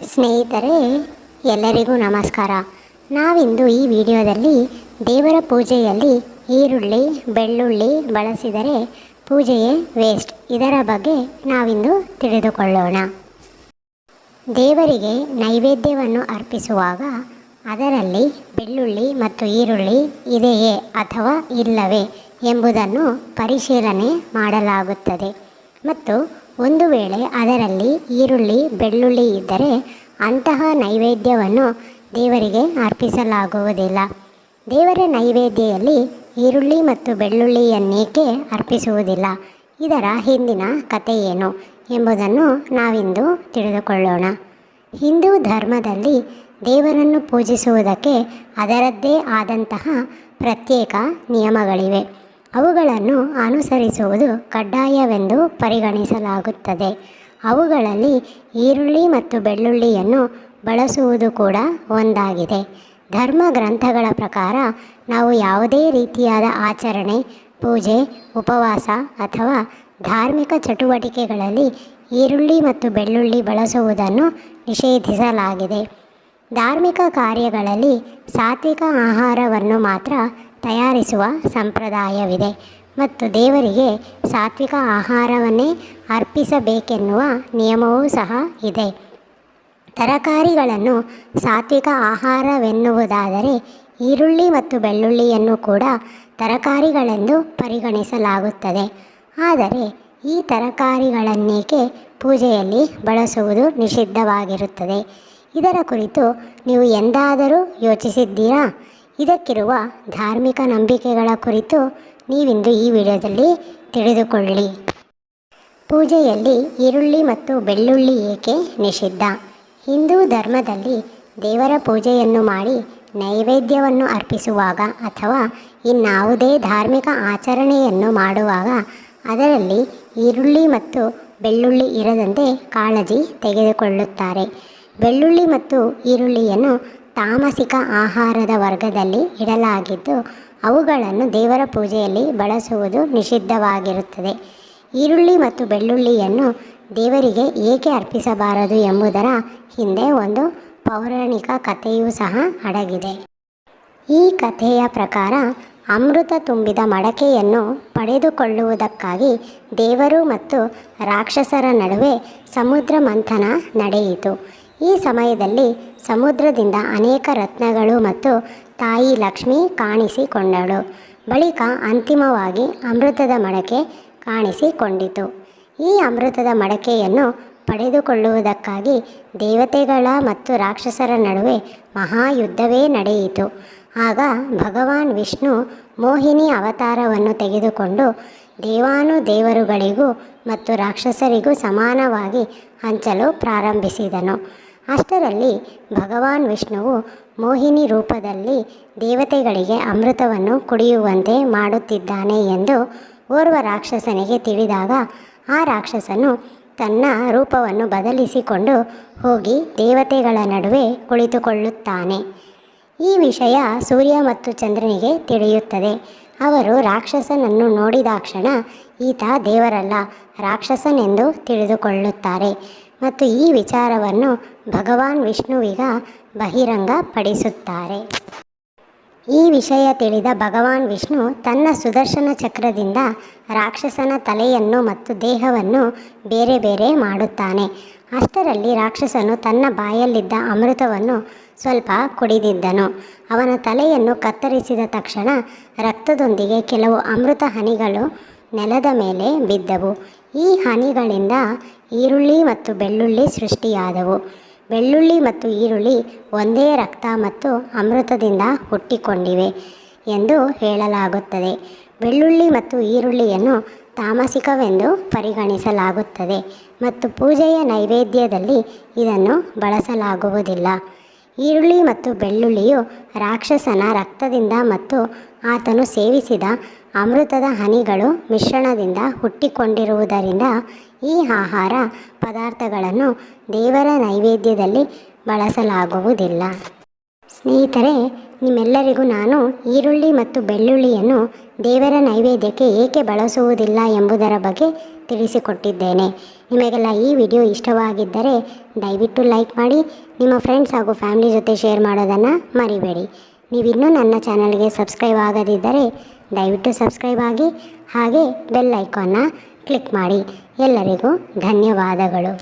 ಸ್ನೇಹಿತರೆ, ಎಲ್ಲರಿಗೂ ನಮಸ್ಕಾರ. ನಾವಿಂದು ಈ ವಿಡಿಯೋದಲ್ಲಿ ದೇವರ ಪೂಜೆಯಲ್ಲಿ ಈರುಳ್ಳಿ, ಬೆಳ್ಳುಳ್ಳಿ ಬಳಸಿದರೆ ಪೂಜೆಯೇ ವೇಸ್ಟ್ ಇದರ ಬಗ್ಗೆ ನಾವಿಂದು ತಿಳಿದುಕೊಳ್ಳೋಣ. ದೇವರಿಗೆ ನೈವೇದ್ಯವನ್ನು ಅರ್ಪಿಸುವಾಗ ಅದರಲ್ಲಿ ಬೆಳ್ಳುಳ್ಳಿ ಮತ್ತು ಈರುಳ್ಳಿ ಇದೆಯೇ ಅಥವಾ ಇಲ್ಲವೇ ಎಂಬುದನ್ನು ಪರಿಶೀಲನೆ ಮಾಡಲಾಗುತ್ತದೆ. ಮತ್ತು ಒಂದು ವೇಳೆ ಅದರಲ್ಲಿ ಈರುಳ್ಳಿ, ಬೆಳ್ಳುಳ್ಳಿ ಇದ್ದರೆ ಅಂತಹ ನೈವೇದ್ಯವನ್ನು ದೇವರಿಗೆ ಅರ್ಪಿಸಲಾಗುವುದಿಲ್ಲ. ದೇವರ ನೈವೇದ್ಯದಲ್ಲಿ ಈರುಳ್ಳಿ ಮತ್ತು ಬೆಳ್ಳುಳ್ಳಿಯನ್ನೇಕೆ ಅರ್ಪಿಸುವುದಿಲ್ಲ? ಇದರ ಹಿಂದಿನ ಕಥೆ ಏನು ಎಂಬುದನ್ನು ನಾವಿಂದು ತಿಳಿದುಕೊಳ್ಳೋಣ. ಹಿಂದೂ ಧರ್ಮದಲ್ಲಿ ದೇವರನ್ನು ಪೂಜಿಸುವುದಕ್ಕೆ ಅದರದ್ದೇ ಆದಂತಹ ಪ್ರತ್ಯೇಕ ನಿಯಮಗಳಿವೆ. ಅವುಗಳನ್ನು ಅನುಸರಿಸುವುದು ಕಡ್ಡಾಯವೆಂದು ಪರಿಗಣಿಸಲಾಗುತ್ತದೆ. ಅವುಗಳಲ್ಲಿ ಈರುಳ್ಳಿ ಮತ್ತು ಬೆಳ್ಳುಳ್ಳಿಯನ್ನು ಬಳಸುವುದು ಕೂಡ ಒಂದಾಗಿದೆ. ಧರ್ಮ ಗ್ರಂಥಗಳ ಪ್ರಕಾರ ನಾವು ಯಾವುದೇ ರೀತಿಯಾದ ಆಚರಣೆ, ಪೂಜೆ, ಉಪವಾಸ ಅಥವಾ ಧಾರ್ಮಿಕ ಚಟುವಟಿಕೆಗಳಲ್ಲಿ ಈರುಳ್ಳಿ ಮತ್ತು ಬೆಳ್ಳುಳ್ಳಿ ಬಳಸುವುದನ್ನು ನಿಷೇಧಿಸಲಾಗಿದೆ. ಧಾರ್ಮಿಕ ಕಾರ್ಯಗಳಲ್ಲಿ ಸಾತ್ವಿಕ ಆಹಾರವನ್ನು ಮಾತ್ರ ತಯಾರಿಸುವ ಸಂಪ್ರದಾಯವಿದೆ ಮತ್ತು ದೇವರಿಗೆ ಸಾತ್ವಿಕ ಆಹಾರವನ್ನೇ ಅರ್ಪಿಸಬೇಕೆನ್ನುವ ನಿಯಮವೂ ಸಹ ಇದೆ. ತರಕಾರಿಗಳನ್ನು ಸಾತ್ವಿಕ ಆಹಾರವೆನ್ನುವುದಾದರೆ ಈರುಳ್ಳಿ ಮತ್ತು ಬೆಳ್ಳುಳ್ಳಿಯನ್ನು ಕೂಡ ತರಕಾರಿಗಳೆಂದು ಪರಿಗಣಿಸಲಾಗುತ್ತದೆ. ಆದರೆ ಈ ತರಕಾರಿಗಳನ್ನೇಕೆ ಪೂಜೆಯಲ್ಲಿ ಬಳಸುವುದು ನಿಷಿದ್ಧವಾಗಿರುತ್ತದೆ? ಇದರ ಕುರಿತು ನೀವು ಎಂದಾದರೂ ಯೋಚಿಸಿದ್ದೀರಾ? ಇದಕ್ಕಿರುವ ಧಾರ್ಮಿಕ ನಂಬಿಕೆಗಳ ಕುರಿತು ನೀವಿಂದು ಈ ವಿಡಿಯೋದಲ್ಲಿ ತಿಳಿದುಕೊಳ್ಳಿ ಪೂಜೆಯಲ್ಲಿ ಈರುಳ್ಳಿ ಮತ್ತು ಬೆಳ್ಳುಳ್ಳಿ ಏಕೆ ನಿಷಿದ್ಧ? ಹಿಂದೂ ಧರ್ಮದಲ್ಲಿ ದೇವರ ಪೂಜೆಯನ್ನು ಮಾಡಿ ನೈವೇದ್ಯವನ್ನು ಅರ್ಪಿಸುವಾಗ ಅಥವಾ ಇನ್ನಾವುದೇ ಧಾರ್ಮಿಕ ಆಚರಣೆಯನ್ನು ಮಾಡುವಾಗ ಅದರಲ್ಲಿ ಈರುಳ್ಳಿ ಮತ್ತು ಬೆಳ್ಳುಳ್ಳಿ ಇರದಂತೆ ಕಾಳಜಿ ತೆಗೆದುಕೊಳ್ಳುತ್ತಾರೆ. ಬೆಳ್ಳುಳ್ಳಿ ಮತ್ತು ಈರುಳ್ಳಿಯನ್ನು ತಾಮಸಿಕ ಆಹಾರದ ವರ್ಗದಲ್ಲಿ ಇಡಲಾಗಿದ್ದು, ಅವುಗಳನ್ನು ದೇವರ ಪೂಜೆಯಲ್ಲಿ ಬಳಸುವುದು ನಿಷಿದ್ಧವಾಗಿರುತ್ತದೆ. ಈರುಳ್ಳಿ ಮತ್ತು ಬೆಳ್ಳುಳ್ಳಿಯನ್ನು ದೇವರಿಗೆ ಏಕೆ ಅರ್ಪಿಸಬಾರದು ಎಂಬುದರ ಹಿಂದೆ ಒಂದು ಪೌರಾಣಿಕ ಕಥೆಯೂ ಸಹ ಅಡಗಿದೆ. ಈ ಕಥೆಯ ಪ್ರಕಾರ ಅಮೃತ ತುಂಬಿದ ಮಡಕೆಯನ್ನು ಪಡೆದುಕೊಳ್ಳುವುದಕ್ಕಾಗಿ ದೇವರು ಮತ್ತು ರಾಕ್ಷಸರ ನಡುವೆ ಸಮುದ್ರ ಮಂಥನ ನಡೆಯಿತು. ಈ ಸಮಯದಲ್ಲಿ ಸಮುದ್ರದಿಂದ ಅನೇಕ ರತ್ನಗಳು ಮತ್ತು ತಾಯಿ ಲಕ್ಷ್ಮಿ ಕಾಣಿಸಿಕೊಂಡಳು. ಬಳಿಕ ಅಂತಿಮವಾಗಿ ಅಮೃತದ ಮಡಕೆ ಕಾಣಿಸಿಕೊಂಡಿತು. ಈ ಅಮೃತದ ಮಡಕೆಯನ್ನು ಪಡೆದುಕೊಳ್ಳುವುದಕ್ಕಾಗಿ ದೇವತೆಗಳ ಮತ್ತು ರಾಕ್ಷಸರ ನಡುವೆ ಮಹಾಯುದ್ಧವೇ ನಡೆಯಿತು. ಆಗ ಭಗವಾನ್ ವಿಷ್ಣು ಮೋಹಿನಿ ಅವತಾರವನ್ನು ತೆಗೆದುಕೊಂಡು ದೇವಾನು ದೇವರುಗಳಿಗೂ ಮತ್ತು ರಾಕ್ಷಸರಿಗೂ ಸಮಾನವಾಗಿ ಹಂಚಲು ಪ್ರಾರಂಭಿಸಿದನು. ಅಷ್ಟರಲ್ಲಿ ಭಗವಾನ್ ವಿಷ್ಣುವು ಮೋಹಿನಿ ರೂಪದಲ್ಲಿ ದೇವತೆಗಳಿಗೆ ಅಮೃತವನ್ನು ಕುಡಿಯುವಂತೆ ಮಾಡುತ್ತಿದ್ದಾನೆ ಎಂದು ಓರ್ವ ರಾಕ್ಷಸನಿಗೆ ತಿಳಿದಾಗ ಆ ರಾಕ್ಷಸನು ತನ್ನ ರೂಪವನ್ನು ಬದಲಿಸಿಕೊಂಡು ಹೋಗಿ ದೇವತೆಗಳ ನಡುವೆ ಕುಳಿತುಕೊಳ್ಳುತ್ತಾನೆ. ಈ ವಿಷಯ ಸೂರ್ಯ ಮತ್ತು ಚಂದ್ರನಿಗೆ ತಿಳಿಯುತ್ತದೆ. ಅವರು ರಾಕ್ಷಸನನ್ನು ನೋಡಿದಾಕ್ಷಣ ಈತ ದೇವರಲ್ಲ, ರಾಕ್ಷಸನೆಂದು ತಿಳಿದುಕೊಳ್ಳುತ್ತಾರೆ ಮತ್ತು ಈ ವಿಚಾರವನ್ನು ಭಗವಾನ್ ವಿಷ್ಣುವಿಗ ಬಹಿರಂಗಪಡಿಸುತ್ತಾರೆ ಈ ವಿಷಯ ತಿಳಿದ ಭಗವಾನ್ ವಿಷ್ಣು ತನ್ನ ಸುದರ್ಶನ ಚಕ್ರದಿಂದ ರಾಕ್ಷಸನ ತಲೆಯನ್ನು ಮತ್ತು ದೇಹವನ್ನು ಬೇರೆ ಬೇರೆ ಮಾಡುತ್ತಾನೆ. ಅಷ್ಟರಲ್ಲಿ ರಾಕ್ಷಸನು ತನ್ನ ಬಾಯಲ್ಲಿದ್ದ ಅಮೃತವನ್ನು ಸ್ವಲ್ಪ ಕುಡಿದಿದ್ದನು. ಅವನ ತಲೆಯನ್ನು ಕತ್ತರಿಸಿದ ತಕ್ಷಣ ರಕ್ತದೊಂದಿಗೆ ಕೆಲವು ಅಮೃತ ಹನಿಗಳು ನೆಲದ ಮೇಲೆ ಬಿದ್ದವು. ಈ ಹನಿಗಳಿಂದ ಈರುಳ್ಳಿ ಮತ್ತು ಬೆಳ್ಳುಳ್ಳಿ ಸೃಷ್ಟಿಯಾದವು. ಬೆಳ್ಳುಳ್ಳಿ ಮತ್ತು ಈರುಳ್ಳಿ ಒಂದೇ ರಕ್ತ ಮತ್ತು ಅಮೃತದಿಂದ ಹುಟ್ಟಿಕೊಂಡಿವೆ ಎಂದು ಹೇಳಲಾಗುತ್ತದೆ. ಬೆಳ್ಳುಳ್ಳಿ ಮತ್ತು ಈರುಳ್ಳಿಯನ್ನು ತಾಮಸಿಕವೆಂದು ಪರಿಗಣಿಸಲಾಗುತ್ತದೆ ಮತ್ತು ಪೂಜೆಯ ನೈವೇದ್ಯದಲ್ಲಿ ಇದನ್ನು ಬಳಸಲಾಗುವುದಿಲ್ಲ. ಈರುಳ್ಳಿ ಮತ್ತು ಬೆಳ್ಳುಳ್ಳಿಯು ರಾಕ್ಷಸನ ರಕ್ತದಿಂದ ಮತ್ತು ಆತನು ಸೇವಿಸಿದ ಅಮೃತದ ಹನಿಗಳು ಮಿಶ್ರಣದಿಂದ ಹುಟ್ಟಿಕೊಂಡಿರುವುದರಿಂದ ಈ ಆಹಾರ ಪದಾರ್ಥಗಳನ್ನು ದೇವರ ನೈವೇದ್ಯದಲ್ಲಿ ಬಳಸಲಾಗುವುದಿಲ್ಲ. ಸ್ನೇಹಿತರೆ, ನಿಮ್ಮೆಲ್ಲರಿಗೂ ನಾನು ಈರುಳ್ಳಿ ಮತ್ತು ಬೆಳ್ಳುಳ್ಳಿಯನ್ನು ದೇವರ ನೈವೇದ್ಯಕ್ಕೆ ಏಕೆ ಬಳಸುವುದಿಲ್ಲ ಎಂಬುದರ ಬಗ್ಗೆ ತಿಳಿಸಿಕೊಟ್ಟಿದ್ದೇನೆ. ನಿಮಗೆಲ್ಲ ಈ ವಿಡಿಯೋ ಇಷ್ಟವಾಗಿದ್ದರೆ ದಯವಿಟ್ಟು ಲೈಕ್ ಮಾಡಿ, ನಿಮ್ಮ ಫ್ರೆಂಡ್ಸ್ ಹಾಗೂ ಫ್ಯಾಮಿಲಿ ಜೊತೆ ಶೇರ್ ಮಾಡೋದನ್ನು ಮರಿಬೇಡಿ. ನೀವಿನ್ನೂ ನನ್ನ ಚಾನಲ್ಗೆ ಸಬ್ಸ್ಕ್ರೈಬ್ ಆಗದಿದ್ದರೆ ದಯವಿಟ್ಟು ಸಬ್ಸ್ಕ್ರೈಬ್ ಆಗಿ, ಹಾಗೆ ಬೆಲ್ ಐಕಾನ್ನ ಕ್ಲಿಕ್ ಮಾಡಿ ಎಲ್ಲರಿಗೂ ಧನ್ಯವಾದಗಳು.